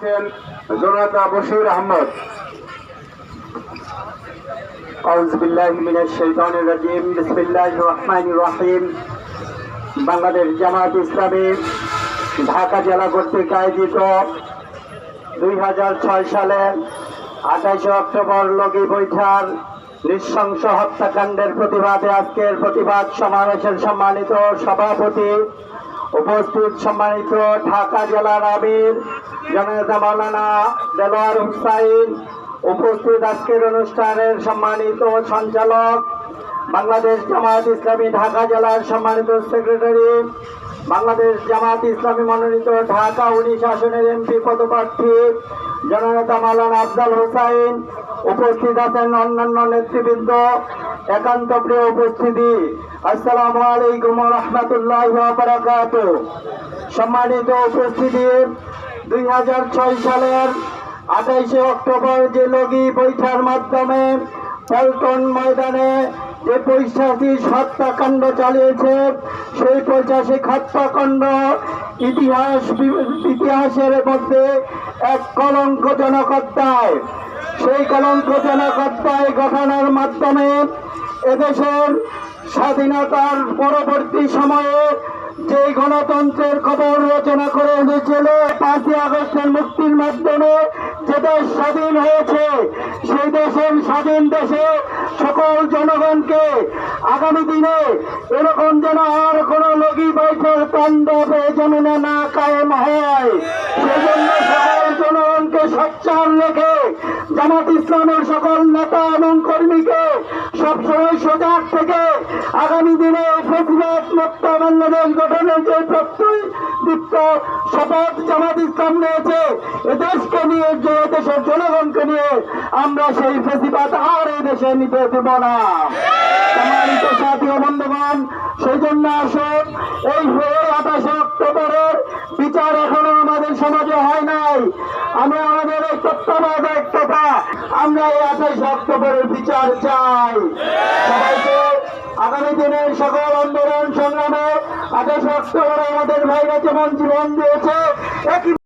হচ্ছেন বশির আহমদ। বাংলাদেশ জামায়াত ইসলামী ঢাকা জেলা কর্তৃক আয়োজিত দুই হাজার ছয় সালে আঠাশে অক্টোবর লগি বৈঠার নৃশংস হত্যাকাণ্ডের প্রতিবাদে আজকের প্রতিবাদ সমাবেশের সম্মানিত সভাপতি উপস্থিত সম্মানিত ঢাকা জেলার আমির জনতা মাওলানা দেলোয়ার হুসাইন, উপস্থিত আজকের অনুষ্ঠানের সম্মানিত সঞ্চালক, বাংলাদেশ জামাত ইসলামী ঢাকা জেলার সম্মানিত সেক্রেটারি, বাংলাদেশ জামাত ইসলামী মনোনীত ঢাকা উনিশ আসনের এমপি পদপ্রার্থী জননেতা মাওলানা আফজাল হোসাইন, উপস্থিত আছেন অন্যান্য নেতৃবৃন্দ একান্ত প্রিয় উপস্থিতি, আসসালামু আলাইকুম রহমতুল্লাহ বারাকাত সম্মানিত উপস্থিতি, দুই হাজার ছয় সালের আঠাইশে অক্টোবর যে লগি বৈঠার মাধ্যমে পল্টন ময়দানে যে পৈশাচিক হত্যাকাণ্ড চালিয়েছে, সেই পৈশাচিক হত্যাকাণ্ড ইতিহাস ইতিহাসের মধ্যে এক কলঙ্কজনক অধ্যায়। সেই কলঙ্কজনক অধ্যায় গঠনের মাধ্যমে এদেশের স্বাধীনতার পরবর্তী সময়ে যে গণতন্ত্রের খবর রচনা করে এনেছিল, পাঁচই আগস্টের মুক্তির মাধ্যমে যে দেশ স্বাধীন হয়েছে, সেই দেশের স্বাধীন দেশে সকল জনগণকে আগামী দিনে এরকম যেন আর কোনো লগি বৈঠক, তাণ্ডব যেন না কায়েম হয়। সেই জন্য সকল সচ্চার রেখে জামাত ইসলামের সকল নেতা এবং কর্মীকে সবসময় সজাগ থেকে আগামী দিনে ফেসিবাদ মুক্ত বাংলাদেশ গঠনের যে প্রত্যয় দীপ্ত শপথ জামাত ইসলাম নিয়েছে, এ দেশকে নিয়ে, যে দেশের জনগণকে নিয়ে আমরা সেই ফেসিবাদ আর এই দেশে নিতে দেব না। সেই জন্য আসুন, এই আঠাশে অক্টোবরের বিচার এখনও আমাদের সমাজে হয় নাই। আমরা আমাদের এই তত্ত্বাবধায়ক কথা, আমরা এই আঠাশে অক্টোবরের বিচার চাই। সবাইকে আগামী দিনের সকল আন্দোলন সংগ্রামে শক্ত করে আমাদের ভাইরা যেমন জীবন দিয়েছে, একই